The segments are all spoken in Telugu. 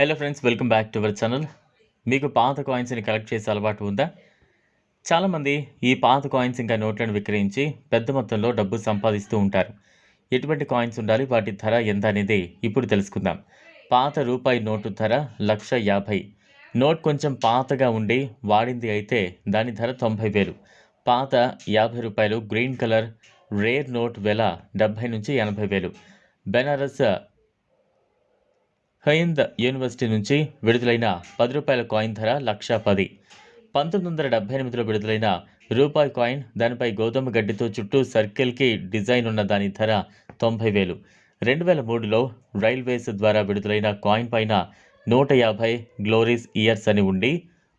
Hello friends welcome back to our channel మీకు పాత కాయిన్స్ని కలెక్ట్ చేసే అలవాటు ఉందా? చాలామంది ఈ పాత కాయిన్స్ ఇంకా నోట్లను విక్రయించి పెద్ద మొత్తంలో డబ్బు సంపాదిస్తూ ఉంటారు. ఎటువంటి కాయిన్స్ ఉండాలి? వాటి ధర ఎంత అనేది ఇప్పుడు తెలుసుకుందాం. పాత రూపాయి నోటు ధర లక్ష యాభై. నోట్ కొంచెం పాతగా ఉండి వాడింది అయితే దాని ధర తొంభై వేలు. పాత యాభై రూపాయలు గ్రీన్ కలర్ రేర్ నోట్ వెల డెబ్భై నుంచి ఎనభై వేలు. బెనారస్ హయింద్ యూనివర్సిటీ నుంచి విడుదలైన పది రూపాయల కాయిన్ ధర లక్ష పది. పంతొమ్మిది వందల డెబ్బై ఎనిమిదిలో విడుదలైన రూపాయి కాయిన్ దానిపై గోధుమ గడ్డితో చుట్టూ సర్కిల్కి డిజైన్ ఉన్న దాని ధర తొంభై వేలు. రెండు వేల మూడులో రైల్వేస్ ద్వారా విడుదలైన కాయిన్ పైన నూట యాభై గ్లోరీస్ ఇయర్స్ అని ఉండి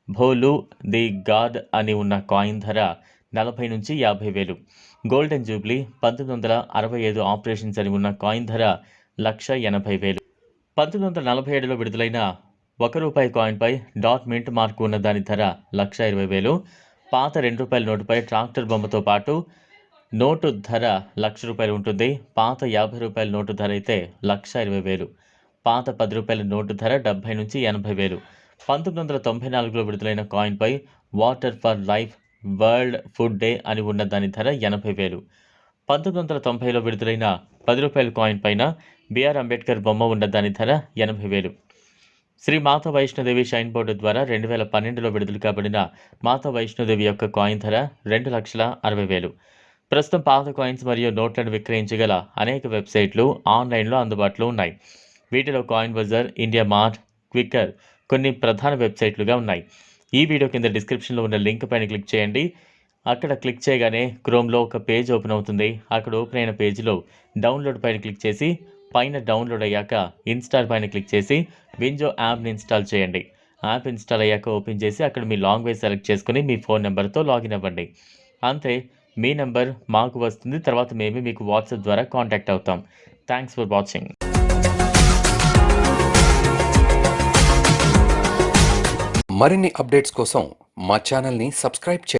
భోలు ది గాడ్ అని ఉన్న కాయిన్ ధర నలభై నుంచి యాభై వేలు. గోల్డెన్ జూబ్లీ పంతొమ్మిది వందల అరవై ఐదు ఆపరేషన్స్ అని ఉన్న కాయిన్ ధర లక్ష ఎనభై వేలు. పంతొమ్మిది వందల నలభై ఏడులో విడుదలైన ఒక రూపాయి కాయిన్పై డాట్ మింట్ మార్కు ఉన్న దాని ధర లక్ష ఇరవై వేలు. పాత రెండు రూపాయల నోటుపై ట్రాక్టర్ బొమ్మతో పాటు నోటు ధర లక్ష రూపాయలు ఉంటుంది. పాత యాభై రూపాయల నోటు ధర అయితే లక్ష ఇరవై వేలు. పాత పది రూపాయల నోటు ధర డెబ్బై నుంచి ఎనభై వేలు. పంతొమ్మిది వందల తొంభై నాలుగులో విడుదలైన కాయిన్పై water for life world food day అని ఉన్న దాని ధర ఎనభై వేలు. పంతొమ్మిది వందల తొంభైలో విడుదలైన పది రూపాయల కాయిన్ పైన బిఆర్ అంబేద్కర్ బొమ్మ ఉన్న దాని ధర ఎనభై వేలు. శ్రీ మాతా వైష్ణోదేవి షైన్ బోర్డు ద్వారా రెండు వేల పన్నెండులో విడుదల కాబడిన మాతా వైష్ణోదేవి యొక్క కాయిన్ ధర రెండు లక్షల అరవై వేలు. ప్రస్తుతం పాత కాయిన్స్ మరియు నోట్లను విక్రయించగల అనేక వెబ్సైట్లు ఆన్లైన్లో అందుబాటులో ఉన్నాయి. వీటిలో coin bazaar India mart Quikr కొన్ని ప్రధాన వెబ్సైట్లుగా ఉన్నాయి. ఈ వీడియో కింద డిస్క్రిప్షన్లో ఉన్న లింక్ పైన క్లిక్ చేయండి. అక్కడ క్లిక్ చేయగానే క్రోమ్లో ఒక పేజ్ ఓపెన్ అవుతుంది. అక్కడ ఓపెన్ అయిన పేజ్లో డౌన్లోడ్ పైన క్లిక్ చేసి పైన డౌన్లోడ్ అయ్యాక ఇన్స్టాల్ పైన క్లిక్ చేసి వింజో యాప్ని ఇన్స్టాల్ చేయండి. యాప్ ఇన్స్టాల్ అయ్యాక ఓపెన్ చేసి అక్కడ మీ లాంగ్వేజ్ సెలెక్ట్ చేసుకుని మీ ఫోన్ నెంబర్తో లాగిన్ అవ్వండి. అంతే మీ నెంబర్ మాకు వస్తుంది. తర్వాత మేము మీకు వాట్సాప్ ద్వారా కాంటాక్ట్ అవుతాం. థ్యాంక్స్ ఫర్ వాచింగ్ మరిన్ని అప్డేట్స్ కోసం మా ఛానల్ని సబ్స్క్రైబ్ చేయండి.